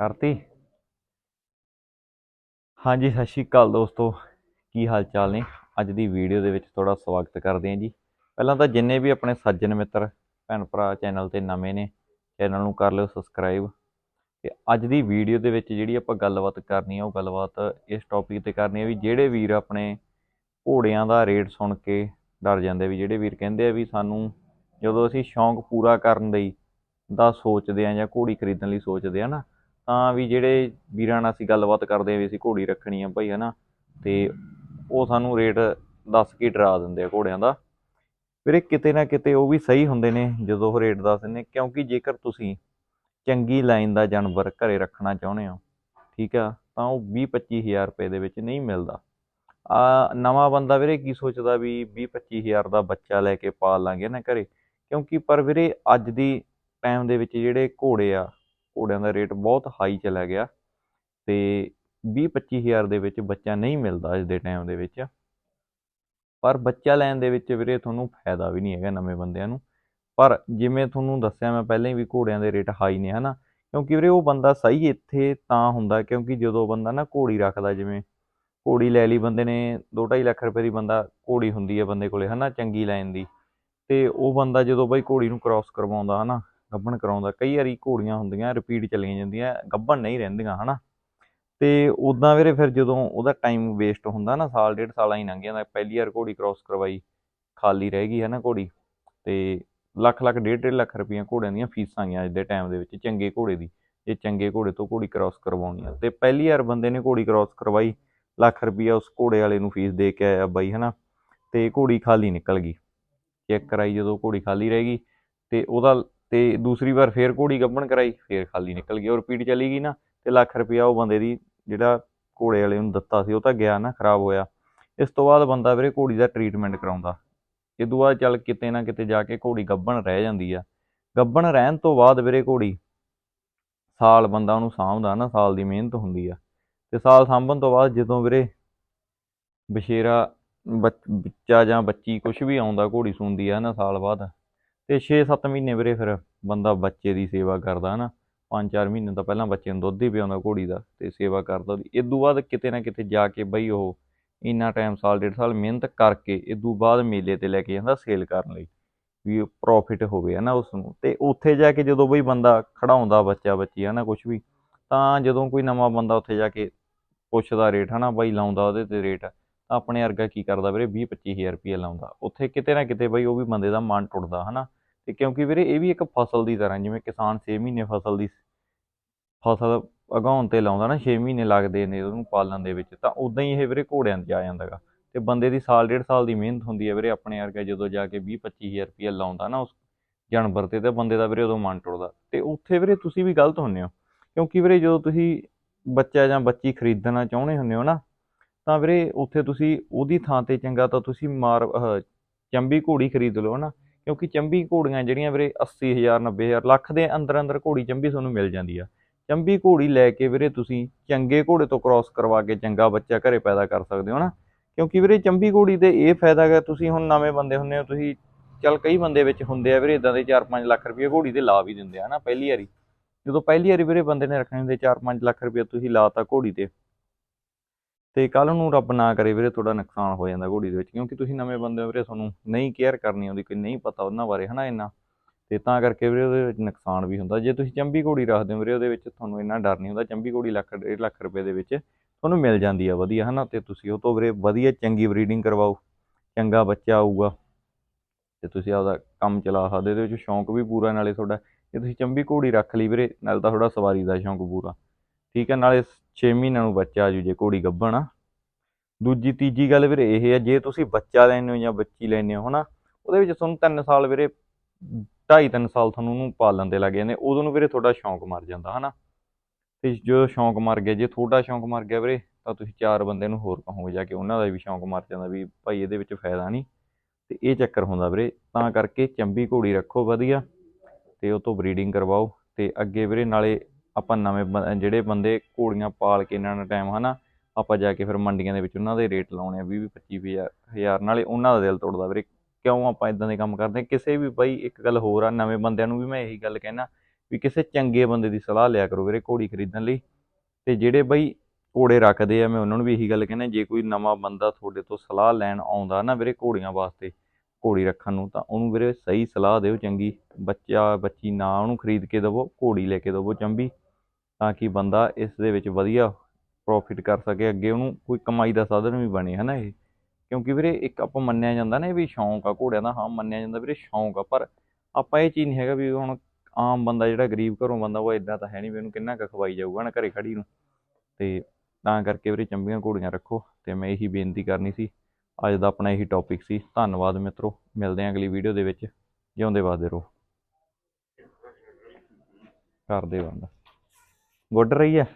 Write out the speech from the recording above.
ਕਰਤੀ। ਹਾਂਜੀ, ਸਤਿ ਸ਼੍ਰੀ ਅਕਾਲ ਦੋਸਤੋ। ਕੀ ਹਾਲ ਚਾਲ ਨੇ? ਅੱਜ ਦੀ ਵੀਡੀਓ ਦੇ ਵਿੱਚ ਤੁਹਾਡਾ ਸਵਾਗਤ ਕਰਦੇ ਹਾਂ ਜੀ। ਪਹਿਲਾਂ ਤਾਂ ਜਿੰਨੇ ਵੀ ਆਪਣੇ ਸੱਜਣ ਮਿੱਤਰ ਭੈਣ ਭਰਾ ਚੈਨਲ ਤੇ ਨਵੇਂ ਨੇ, ਚੈਨਲ ਨੂੰ ਕਰ ਲਿਓ ਸਬਸਕ੍ਰਾਈਬ। ਤੇ ਅੱਜ ਦੀ ਵੀਡੀਓ ਦੇ ਵਿੱਚ ਜਿਹੜੀ ਆਪਾਂ ਗੱਲਬਾਤ ਕਰਨੀ ਆ, ਉਹ ਗੱਲਬਾਤ ਇਸ ਟੌਪਿਕ ਤੇ ਕਰਨੀ ਆ ਵੀ ਜਿਹੜੇ ਵੀਰ ਆਪਣੇ ਘੋੜਿਆਂ ਦਾ ਰੇਟ ਸੁਣ ਕੇ ਡਰ ਜਾਂਦੇ ਵੀ ਜਿਹੜੇ ਵੀਰ ਕਹਿੰਦੇ ਆ ਵੀ ਸਾਨੂੰ ਜਦੋਂ ਅਸੀਂ ਸ਼ੌਂਕ ਪੂਰਾ ਕਰਨ ਲਈ ਦਾ ਸੋਚਦੇ ਆ ਜਾਂ ਘੋੜੀ ਖਰੀਦਣ ਲਈ ਸੋਚਦੇ ਆ ਨਾ ਤਾਂ ਵੀ ਜਿਹੜੇ ਵੀਰਾਂ ਨਾਲ ਅਸੀਂ ਗੱਲਬਾਤ ਕਰਦੇ ਆ ਵੀ ਅਸੀਂ ਘੋੜੀ ਰੱਖਣੀ ਆ ਭਾਈ, ਹਨਾ? ਤੇ ਉਹ ਸਾਨੂੰ ਰੇਟ ਦੱਸ ਕੇ ਡਰਾ ਦਿੰਦੇ ਆ ਘੋੜਿਆਂ ਦਾ। ਵੀਰੇ, ਕਿਤੇ ਨਾ ਕਿਤੇ ਉਹ ਵੀ ਸਹੀ ਹੁੰਦੇ ਨੇ ਜਦੋਂ ਉਹ ਰੇਟ ਦੱਸਦੇ ਨੇ, ਕਿਉਂਕਿ ਜੇਕਰ ਤੁਸੀਂ ਚੰਗੀ ਲਾਈਨ ਦਾ ਜਾਨਵਰ ਘਰੇ ਰੱਖਣਾ ਚਾਹੁੰਦੇ ਹੋ, ਠੀਕ ਆ, ਤਾਂ ਉਹ 20 25000 ਰੁਪਏ ਦੇ ਵਿੱਚ ਨਹੀਂ ਮਿਲਦਾ। ਆ ਨਵਾਂ ਬੰਦਾ ਵੀਰੇ ਕੀ ਸੋਚਦਾ ਵੀ 20 25000 ਦਾ ਬੱਚਾ ਲੈ ਕੇ ਪਾਲ ਲਾਂਗੇ ਨਾ ਘਰੇ? ਕਿਉਂਕਿ ਪਰ ਵੀਰੇ ਅੱਜ ਦੀ ਟਾਈਮ ਦੇ ਵਿੱਚ ਜਿਹੜੇ ਘੋੜੇ ਆ ਘੋੜਿਆਂ ਦਾ ਰੇਟ ਬਹੁਤ ਹਾਈ ਚਲਾ ਗਿਆ ਤੇ 20 25000 ਦੇ ਵਿੱਚ ਬੱਚਾ ਨਹੀਂ ਮਿਲਦਾ ਅੱਜ ਦੇ ਟਾਈਮ ਦੇ ਵਿੱਚ। ਪਰ ਬੱਚਾ ਲੈਣ ਦੇ ਵਿੱਚ ਵੀਰੇ ਤੁਹਾਨੂੰ ਫਾਇਦਾ ਵੀ ਨਹੀਂ ਹੈਗਾ ਨਵੇਂ ਬੰਦਿਆਂ ਨੂੰ। ਪਰ ਜਿਵੇਂ ਤੁਹਾਨੂੰ ਦੱਸਿਆ ਮੈਂ ਪਹਿਲਾਂ ਹੀ ਵੀ ਘੋੜਿਆਂ ਦੇ ਰੇਟ ਹਾਈ ਨੇ, ਹਨਾ? ਕਿਉਂਕਿ ਵੀਰੇ ਉਹ ਬੰਦਾ ਸਹੀ ਇੱਥੇ ਤਾਂ ਹੁੰਦਾ ਕਿਉਂਕਿ ਜਦੋਂ ਬੰਦਾ ਨਾ ਘੋੜੀ ਰੱਖਦਾ, ਜਿਵੇਂ ਘੋੜੀ ਲੈ ਲਈ ਬੰਦੇ ਨੇ 2.5 ਲੱਖ ਰੁਪਏ ਦੀ ਬੰਦਾ ਘੋੜੀ ਹੁੰਦੀ ਹੈ ਬੰਦੇ ਕੋਲੇ, ਹਨਾ? ਚੰਗੀ ਲਾਈਨ ਦੀ। ਤੇ ਉਹ ਬੰਦਾ ਜਦੋਂ ਬਈ ਘੋੜੀ ਨੂੰ ਕ੍ਰਾਸ ਕਰਵਾਉਂਦਾ, ਹਨਾ? ਗੱਭਣ ਕਰਾਉਂਦਾ, ਕਈ ਵਾਰੀ ਘੋੜੀਆਂ ਹੁੰਦੀਆਂ ਰਿਪੀਟ ਚੱਲੀਆਂ ਜਾਂਦੀਆਂ ਗੱਭਣ ਨਹੀਂ ਰਹਿੰਦੀਆਂ, ਹਨਾ? ਤੇ ਉਦਾਂ ਵੀਰੇ ਫਿਰ ਜਦੋਂ ਉਹਦਾ ਟਾਈਮ ਵੇਸਟ ਹੁੰਦਾ ਨਾ, ਸਾਲ, ਡੇਢ ਸਾਲਾਂ ਹੀ ਲੰਘ ਜਾਂਦਾ, ਪਹਿਲੀ ਵਾਰ ਘੋੜੀ ਕ੍ਰਾਸ ਕਰਵਾਈ, ਖਾਲੀ ਰਹਿ ਗਈ ਹੈ ਨਾ ਘੋੜੀ? ਤੇ ਲੱਖ ਲੱਖ, ਡੇਢ ਡੇਢ ਲੱਖ ਰੁਪਈਆ ਘੋੜਿਆਂ ਦੀਆਂ ਫੀਸਾਂ ਗਈਆਂ ਅੱਜ ਦੇ ਟਾਈਮ ਦੇ ਵਿੱਚ, ਚੰਗੇ ਘੋੜੇ ਦੀ, ਜੇ ਚੰਗੇ ਘੋੜੇ ਤੋਂ ਘੋੜੀ ਕ੍ਰਾਸ ਕਰਵਾਉਣੀ ਆ। ਤੇ ਪਹਿਲੀ ਵਾਰ ਬੰਦੇ ਨੇ ਘੋੜੀ ਕ੍ਰਾਸ ਕਰਵਾਈ, ਲੱਖ ਰੁਪਈਆ ਉਸ ਘੋੜੇ ਵਾਲੇ ਨੂੰ ਫੀਸ ਦੇ ਕੇ ਆਇਆ ਬਾਈ, ਹਨਾ? ਤੇ ਘੋੜੀ ਖਾਲੀ ਨਿਕਲ ਗਈ ਚੈੱਕ ਕਰਾਈ ਜਦੋਂ ਘੋੜੀ ਖਾਲੀ ਰਹਿ ਗਈ, ਤੇ ਉਹਦਾ ਤੇ ਦੂਸਰੀ ਵਾਰ ਫੇਰ ਘੋੜੀ ਗੱਭਣ ਕਰਾਈ, ਫੇਰ ਖਾਲੀ ਨਿਕਲ ਗਈ ਉਹ ਰਿਪੀਟ ਚਲੀ ਗਈ ਨਾ, ਤੇ ਲੱਖ ਰੁਪਇਆ ਉਹ ਬੰਦੇ ਦੀ ਜਿਹੜਾ ਘੋੜੇ ਵਾਲੇ ਨੂੰ ਦਿੱਤਾ ਸੀ, ਉਹ ਤਾਂ ਗਿਆ ਨਾ, ਖਰਾਬ ਹੋਇਆ। ਇਸ ਤੋਂ ਬਾਅਦ ਬੰਦਾ ਵੀਰੇ ਘੋੜੀ ਦਾ ਟ੍ਰੀਟਮੈਂਟ ਕਰਾਉਂਦਾ। ਇਹ ਤੋਂ ਬਾਅਦ ਚੱਲ ਕਿਤੇ ਨਾ ਕਿਤੇ ਜਾ ਕੇ ਘੋੜੀ ਗੱਭਣ ਰਹਿ ਜਾਂਦੀ ਆ। ਗੱਭਣ ਰਹਿਣ ਤੋਂ ਬਾਅਦ ਵੀਰੇ ਘੋੜੀ ਸਾਲ ਬੰਦਾ ਉਹਨੂੰ ਸਾਂਭਦਾ ਨਾ, ਸਾਲ ਦੀ ਮਿਹਨਤ ਹੁੰਦੀ ਆ। ਤੇ ਸਾਲ ਸਾਂਭਣ ਤੋਂ ਬਾਅਦ ਜਦੋਂ ਵੀਰੇ ਬਸ਼ੇਰਾ ਬੱਚਾ ਜਾਂ ਬੱਚੀ ਕੁਝ ਵੀ ਆਉਂਦਾ, ਘੋੜੀ ਸੁਣਦੀ ਆ ਨਾ ਸਾਲ ਬਾਅਦ ਤੇ 6-7 ਮਹੀਨੇ ਵੀਰੇ ਫਿਰ ਬੰਦਾ ਬੱਚੇ ਦੀ ਸੇਵਾ ਕਰਦਾ ਨਾ 5-4 ਮਹੀਨੇ ਤਾਂ ਪਹਿਲਾਂ ਬੱਚੇ ਨੂੰ ਦੁੱਧ ਹੀ ਪਿਆਉਂਦਾ ਘੋੜੀ ਦਾ ਤੇ ਸੇਵਾ ਕਰਦਾ ਉਹਦੀ ਇਸ ਤੋਂ ਬਾਅਦ ਕਿਤੇ ਨਾ ਕਿਤੇ ਜਾ ਕੇ ਬਈ ਉਹ ਇੰਨਾ ਟਾਈਮ ਸਾਲ, ਡੇਢ ਸਾਲ ਮਿਹਨਤ ਕਰਕੇ ਇਸ ਤੋਂ ਬਾਅਦ ਮੇਲੇ ਤੇ ਲੈ ਕੇ ਜਾਂਦਾ ਸੇਲ ਕਰਨ ਲਈ ਵੀ ਪ੍ਰੋਫਿਟ ਹੋਵੇ, ਹਨਾ, ਉਸ ਨੂੰ। ਤੇ ਉੱਥੇ ਜਾ ਕੇ ਜਦੋਂ ਬਈ ਬੰਦਾ ਖੜਾਉਂਦਾ ਬੱਚਾ ਬੱਚੀ, ਹਨਾ ਕੁਝ ਵੀ, ਤਾਂ ਜਦੋਂ ਕੋਈ ਨਵਾਂ ਬੰਦਾ ਉੱਥੇ ਜਾ ਕੇ ਪੁੱਛਦਾ ਰੇਟ ਹਨਾ, ਬਈ ਲਾਉਂਦਾ ਉਹਦੇ ਤੇ ਰੇਟ ਤਾਂ ਆਪਣੇ ਵਰਗਾ ਕੀ ਕਰਦਾ ਵੀਰੇ 20 25000 ਰੁਪਏ ਲਾਉਂਦਾ। ਉੱਥੇ ਕਿਤੇ ਨਾ ਕਿਤੇ ਬਈ ਉਹ ਵੀ ਬੰਦੇ ਦਾ ਮਨ ਟੁੱਟਦਾ, ਹਨਾ। ਤੇ ਕਿਉਂਕਿ ਵੀਰੇ ਇਹ ਵੀ ਇੱਕ ਫਸਲ ਦੀ ਤਰ੍ਹਾਂ, ਜਿਵੇਂ ਕਿਸਾਨ 6 ਮਹੀਨੇ ਫਸਲ ਦੀ ਫਸਲ ਉਗਾਉਣ ਤੇ ਲਾਉਂਦਾ ਨਾ 6 ਮਹੀਨੇ ਲੱਗਦੇ ਨੇ ਉਹਨੂੰ ਪਾਲਣ ਦੇ ਵਿੱਚ, ਤਾਂ ਉਦਾਂ ਹੀ ਇਹ ਵੀਰੇ ਘੋੜਿਆਂ 'ਤੇ ਆ ਜਾਂਦਾਗਾ ਤੇ ਬੰਦੇ ਦੀ ਸਾਲ, ਡੇਢ ਸਾਲ ਦੀ ਮਿਹਨਤ ਹੁੰਦੀ ਹੈ ਵੀਰੇ ਆਪਣੇ ਵਰਗਾ, ਜਦੋਂ ਜਾ ਕੇ 20 25000 ਰੁਪਏ ਲਾਉਂਦਾ ਨਾ ਉਸ ਜਾਨਵਰ ਤੇ, ਤਾਂ ਬੰਦੇ ਦਾ ਵੀਰੇ ਉਦੋਂ ਮਨ ਟੁੱਟਦਾ। ਤੇ ਉੱਥੇ ਵੀਰੇ ਤੁਸੀਂ ਵੀ ਗਲਤ ਹੁੰਨੇ ਹੋ, ਕਿਉਂਕਿ ਵੀਰੇ ਜਦੋਂ ਤੁਸੀਂ ਬੱਚਾ ਜਾਂ ਬੱਚੀ ਖਰੀਦਣਾ ਚਾਹੁੰਦੇ ਹੁੰਨੇ ਹੋ ਨਾ, ਤਾਂ ਵੀਰੇ ਉੱਥੇ ਤੁਸੀਂ ਉਹਦੀ ਥਾਂ ਤੇ ਚੰਗਾ ਤਾਂ ਤੁਸੀਂ ਮਾਰ ਚੰਬੀ ਘੋੜੀ ਖਰੀਦ ਲਓ ਨਾ ਕਿਉਂਕਿ ਚੰਬੀ ਘੋੜੀਆਂ ਜਿਹੜੀਆਂ ਵੀਰੇ 80000 90000 ਲੱਖ ਦੇ ਅੰਦਰ ਅੰਦਰ ਘੋੜੀ ਚੰਬੀ ਤੁਹਾਨੂੰ ਮਿਲ ਜਾਂਦੀ ਆ। ਚੰਬੀ ਘੋੜੀ ਲੈ ਕੇ ਵੀਰੇ ਤੁਸੀਂ ਚੰਗੇ ਘੋੜੇ ਤੋਂ ਕ੍ਰਾਸ ਕਰਵਾ ਕੇ ਚੰਗਾ ਬੱਚਾ ਘਰੇ ਪੈਦਾ ਕਰ ਸਕਦੇ ਹੋ ਨਾ। ਕਿਉਂਕਿ ਵੀਰੇ ਚੰਬੀ ਘੋੜੀ ਦੇ ਇਹ ਫਾਇਦਾ ਹੈ ਤੁਸੀਂ ਹੁਣ ਨਵੇਂ ਬੰਦੇ ਹੁੰਦੇ ਹੋ, ਤੁਸੀਂ ਚੱਲ ਕਈ ਬੰਦੇ ਵਿੱਚ ਹੁੰਦੇ ਆ ਵੀਰੇ ਇਦਾਂ ਦੇ 4-5 ਲੱਖ ਰੁਪਏ ਘੋੜੀ ਤੇ ਲਾ ਵੀ ਦਿੰਦੇ ਆ ਨਾ ਪਹਿਲੀ ਵਾਰੀ। ਜਦੋਂ ਪਹਿਲੀ ਵਾਰੀ ਵੀਰੇ ਬੰਦੇ ਨੇ ਰੱਖਣੇ ਹੁੰਦੇ 4-5 ਲੱਖ ਰੁਪਏ ਤੁਸੀਂ ਲਾਤਾ ਘੋੜੀ ਤੇ ਤੇ ਕੱਲ ਨੂੰ ਰੱਬ ਨਾ ਕਰੇ ਵੀਰੇ ਤੁਹਾਡਾ ਨੁਕਸਾਨ ਹੋ ਜਾਂਦਾ ਘੋੜੀ ਦੇ ਵਿੱਚ, ਕਿਉਂਕਿ ਤੁਸੀਂ ਨਵੇਂ ਬੰਦੇ ਹੋ ਵੀਰੇ, ਤੁਹਾਨੂੰ ਨਹੀਂ ਕੇਅਰ ਕਰਨੀ ਆਉਂਦੀ, ਕੋਈ ਨਹੀਂ ਪਤਾ ਉਹਨਾਂ ਬਾਰੇ ਹਨਾ ਇੰਨਾ। ਤੇ ਤਾਂ ਕਰਕੇ ਵੀਰੇ ਉਹਦੇ ਵਿੱਚ ਨੁਕਸਾਨ ਵੀ ਹੁੰਦਾ। ਜੇ ਤੁਸੀਂ ਚੰਬੀ ਘੋੜੀ ਰੱਖਦੇ ਹੋ ਵੀਰੇ, ਉਹਦੇ ਵਿੱਚ ਤੁਹਾਨੂੰ ਇੰਨਾ ਡਰ ਨਹੀਂ ਹੁੰਦਾ। ਚੰਬੀ ਘੋੜੀ ਲੱਖ, ਡੇਢ ਲੱਖ ਰੁਪਏ ਦੇ ਵਿੱਚ ਤੁਹਾਨੂੰ ਮਿਲ ਜਾਂਦੀ ਆ ਵਧੀਆ ਹਨਾ, ਤੇ ਤੁਸੀਂ ਉਹ ਤੋਂ ਵੀਰੇ ਵਧੀਆ ਚੰਗੀ ਬਰੀਡਿੰਗ ਕਰਵਾਓ, ਚੰਗਾ ਬੱਚਾ ਆਊਗਾ। ਤੇ ਤੁਸੀਂ ਆਪਦਾ ਕੰਮ ਚਲਾ ਸਕਦੇ ਇਹਦੇ ਵਿੱਚ ਸ਼ੌਂਕ ਵੀ ਪੂਰਾ, ਨਾਲੇ ਤੁਹਾਡਾ ਜੇ ਤੁਸੀਂ ਚੰਬੀ ਘੋੜੀ ਰੱਖ ਲਈ ਵੀਰੇ, ਨਾਲ ਤਾਂ ਤੁਹਾਡਾ ਸਵਾਰੀ ਦਾ ਸ਼ੌਂਕ ਪੂਰਾ। ਠੀਕ ਹੈ ਨਾਲੇ 6 ਮਹੀਨਿਆਂ ਨੂੰ ਬੱਚਾ ਆ ਜੂ ਜੇ ਘੋੜੀ ਗੱਭਣ ਆ। ਦੂਜੀ, ਤੀਜੀ ਗੱਲ ਵੀਰੇ ਇਹ ਹੈ ਜੇ ਤੁਸੀਂ ਬੱਚਾ ਲੈਂਦੇ ਹੋ ਜਾਂ ਬੱਚੀ ਲੈਂਦੇ ਹੋ, ਹਨਾ, ਉਹਦੇ ਵਿੱਚ ਤੁਹਾਨੂੰ 3 ਸਾਲ ਵੀਰੇ 2.5 3 ਸਾਲ ਤੁਹਾਨੂੰ ਉਹਨੂੰ ਪਾਲਣ ਤੇ ਲੱਗ ਜਾਂਦੇ, ਉਦੋਂ ਨੂੰ ਵੀਰੇ ਤੁਹਾਡਾ ਸ਼ੌਂਕ ਮਰ ਜਾਂਦਾ, ਹਨਾ। ਤੇ ਜਦੋਂ ਸ਼ੌਂਕ ਮਰ ਗਿਆ, ਜੇ ਤੁਹਾਡਾ ਸ਼ੌਂਕ ਮਰ ਗਿਆ ਵੀਰੇ, ਤਾਂ ਤੁਸੀਂ ਚਾਰ ਬੰਦੇ ਨੂੰ ਹੋਰ ਕਹੋਗੇ ਜਾ ਕੇ ਉਹਨਾਂ ਦਾ ਵੀ ਸ਼ੌਂਕ ਮਰ ਜਾਂਦਾ ਵੀ ਭਾਈ ਇਹਦੇ ਵਿੱਚ ਫਾਇਦਾ ਨਹੀਂ। ਤੇ ਇਹ ਚੱਕਰ ਹੁੰਦਾ ਵੀਰੇ, ਤਾਂ ਕਰਕੇ ਚੰਬੀ ਘੋੜੀ ਰੱਖੋ ਵਧੀਆ, ਤੇ ਉਹ ਤੋਂ ਬਰੀਡਿੰਗ ਕਰਵਾਓ, ਤੇ ਅੱਗੇ ਵੀਰੇ ਨਾਲੇ ਆਪਾਂ ਨਵੇਂ ਬੰ- ਜਿਹੜੇ ਬੰਦੇ ਘੋੜੀਆਂ ਪਾਲ ਕੇ ਇਹਨਾਂ ਨਾਲ ਟਾਈਮ ਹਨਾ, ਆਪਾਂ ਜਾ ਕੇ ਫਿਰ ਮੰਡੀਆਂ ਦੇ ਵਿੱਚ ਉਹਨਾਂ ਦੇ ਰੇਟ ਲਾਉਣੇ ਆ 20 25 ਹਜ਼ਾਰ ਨਾਲੇ ਉਹਨਾਂ ਦਾ ਦਿਲ ਤੋੜਦਾ ਵੀਰੇ, ਕਿਉਂ ਆਪਾਂ ਇਦਾਂ ਦੇ ਕੰਮ ਕਰਦੇ ਹਾਂ? ਕਿਸੇ ਵੀ ਬਾਈ ਇੱਕ ਗੱਲ ਹੋਰ ਆ, ਨਵੇਂ ਬੰਦਿਆਂ ਨੂੰ ਵੀ ਮੈਂ ਇਹੀ ਗੱਲ ਕਹਿਣਾ ਵੀ ਕਿਸੇ ਚੰਗੇ ਬੰਦੇ ਦੀ ਸਲਾਹ ਲਿਆ ਕਰੋ ਵੀਰੇ ਘੋੜੀ ਖਰੀਦਣ ਲਈ, ਤੇ ਜਿਹੜੇ ਬਈ ਘੋੜੇ ਰੱਖਦੇ ਆ, ਮੈਂ ਉਹਨਾਂ ਨੂੰ ਵੀ ਇਹੀ ਗੱਲ ਕਹਿੰਦਾ ਜੇ ਕੋਈ ਨਵਾਂ ਬੰਦਾ ਤੁਹਾਡੇ ਤੋਂ ਸਲਾਹ ਲੈਣ ਆਉਂਦਾ ਨਾ ਵੀਰੇ ਘੋੜੀਆਂ ਵਾਸਤੇ, ਘੋੜੀ ਰੱਖਣ ਨੂੰ, ਤਾਂ ਉਹਨੂੰ ਵੀਰੇ ਸਹੀ ਸਲਾਹ ਦਿਓ, ਚੰਗੀ ਬੱਚਾ ਬੱਚੀ ਨਾ ਉਹਨੂੰ ਖਰੀਦ ਕੇ ਦੇਵੋ, ਘੋੜੀ ਲੈ ਕੇ ਦੇਵੋ ਚੰਬੀ ਤਾਂ ਕਿ ਬੰਦਾ ਇਸ ਦੇ ਵਿੱਚ ਵਧੀਆ ਪ੍ਰੋਫਿਟ ਕਰ ਸਕੇ, ਅੱਗੇ ਉਹਨੂੰ ਕੋਈ ਕਮਾਈ ਦਾ ਸਾਧਨ ਵੀ ਬਣੇ, ਹਨਾ ਇਹ? ਕਿਉਂਕਿ ਵੀਰੇ ਇੱਕ ਆਪਾਂ ਮੰਨਿਆ ਜਾਂਦਾ ਨਾ ਇਹ ਵੀ ਸ਼ੌਂਕ ਆ, ਘੋੜਿਆਂ ਦਾ, ਹਾਂ ਮੰਨਿਆ ਜਾਂਦਾ ਵੀਰੇ ਸ਼ੌਂਕ ਆ, ਪਰ ਆਪਾਂ ਇਹ ਚੀਜ਼ ਨਹੀਂ ਹੈਗਾ ਵੀ ਹੁਣ ਆਮ ਬੰਦਾ ਜਿਹੜਾ ਗਰੀਬ ਘਰੋਂ ਬੰਦਾ ਉਹ ਇਦਾਂ ਤਾਂ ਹੈ ਨਹੀਂ ਵੀ ਉਹਨੂੰ ਕਿੰਨਾ ਕੁ ਖਵਾਈ ਜਾਊਗਾ ਨਾ ਘਰੇ ਖੜੀ ਨੂੰ। ਤੇ ਤਾਂ ਕਰਕੇ ਵੀਰੇ ਚੰਬੀਆਂ ਘੋੜੀਆਂ ਰੱਖੋ ਤੇ ਮੈਂ ਇਹੀ ਬੇਨਤੀ ਕਰਨੀ ਸੀ, ਅੱਜ ਦਾ ਆਪਣਾ ਇਹੀ ਟੌਪਿਕ ਸੀ। ਧੰਨਵਾਦ ਮਿੱਤਰੋ, ਮਿਲਦੇ ਹਾਂ ਅਗਲੀ ਵੀਡੀਓ ਦੇ ਵਿੱਚ ਜਿਉਂਦੇ ਵਾਦੇ ਰਹੋ ਕਰਦੇ ਬੰਦਾ। ਗੁੱਡ ਰਹੀ ਹੈ।